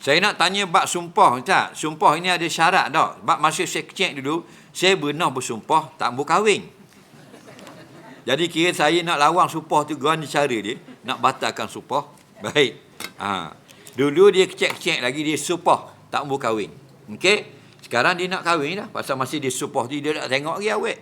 Saya nak tanya bab sumpah Ustaz. Sumpah ini ada syarat tak? Bab masa saya cek dulu, saya benar bersumpah tak mau kahwin. Jadi kira saya nak lawang sumpah tu guna cara dia, nak batalkan sumpah. Baik. Ha. Dulu dia kecek-kecek lagi dia sumpah tak mau kahwin. Okey? Sekarang dia nak kahwin dah. Pasal masih dia sumpah tu dia nak tengok lagi awet.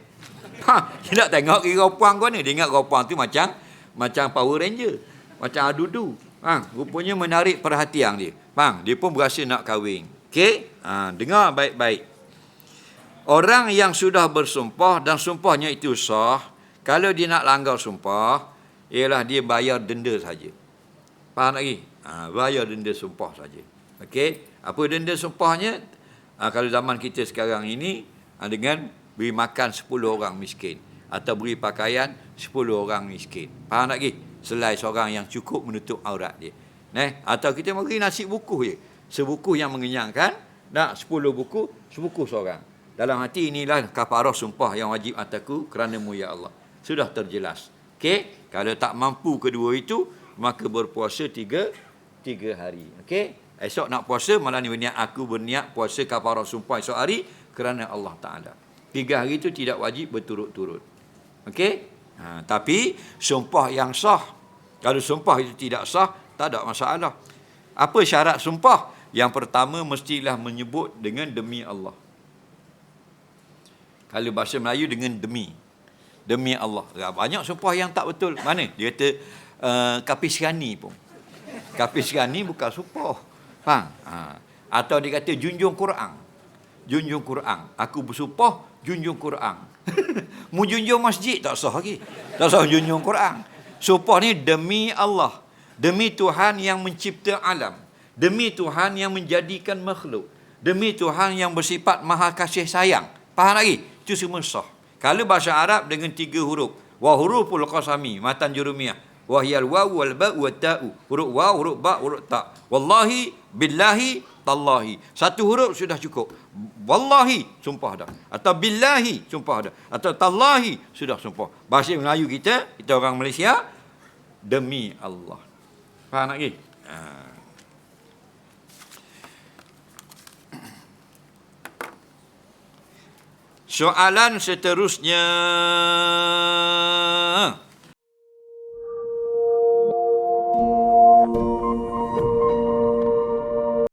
Ha, dia nak tengok lagi ropang kau ni. Dia ingat ropang tu macam macam Power Ranger. Macam adudu. Ha, rupanya menarik perhatian dia. Bang, dia pun berasa nak kahwin. Okey? Ha, dengar baik-baik. Orang yang sudah bersumpah dan sumpahnya itu sah, kalau dia nak langgar sumpah, ialah dia bayar denda saja. Faham lagi? Ha, bayar denda sumpah saja. Okey? Apa denda sumpahnya? Ha, kalau zaman kita sekarang ini, ha, dengan beri makan 10 orang miskin. Atau beri pakaian 10 orang miskin. Faham lagi? Selai seorang yang cukup menutup aurat dia. Neh, atau kita bagi nasi buku je. Sebuku yang mengenyangkan, nak 10 buku, sebuku seorang. Dalam hati inilah kafarah sumpah yang wajib atasku kerana-Mu ya Allah. Sudah terjelas. Okey, kalau tak mampu kedua itu, maka berpuasa tiga tiga hari. Okey, esok nak puasa malam ni berniat aku berniat puasa kafarah sumpah esok hari kerana Allah Taala. Tiga hari itu tidak wajib berturut-turut. Okey? Ha, tapi sumpah yang sah. Kalau sumpah itu tidak sah, tak ada masalah. Apa syarat sumpah? Yang pertama mestilah menyebut dengan demi Allah. Kalau bahasa Melayu dengan demi. Demi Allah. Banyak sumpah yang tak betul. Mana? Dia kata uh, kapis pun. Kapis gani bukan sumpah. Faham? Ha. Atau dia kata junjung Quran. Junjung Quran. Aku bersumpah junjung Quran. Mu junjung masjid tak sah lagi. Tak sah junjung Quran. Sumpah ni demi Allah. Demi Tuhan yang mencipta alam. Demi Tuhan yang menjadikan makhluk. Demi Tuhan yang bersifat maha kasih sayang. Faham lagi? Itu semua sah. Kalau bahasa Arab dengan tiga huruf. Wa huruful qasami. Matan jurumiyah. Wahyal waw wal ba wa ta'u. Huruf waw, huruf ba, huruf ta. Wallahi, billahi, tallahi. Satu huruf sudah cukup. Wallahi, sumpah dah. Atau billahi, sumpah dah. Atau tallahi, sudah sumpah. Bahasa Melayu kita, kita orang Malaysia, demi Allah. Faham lagi? Ha. Soalan seterusnya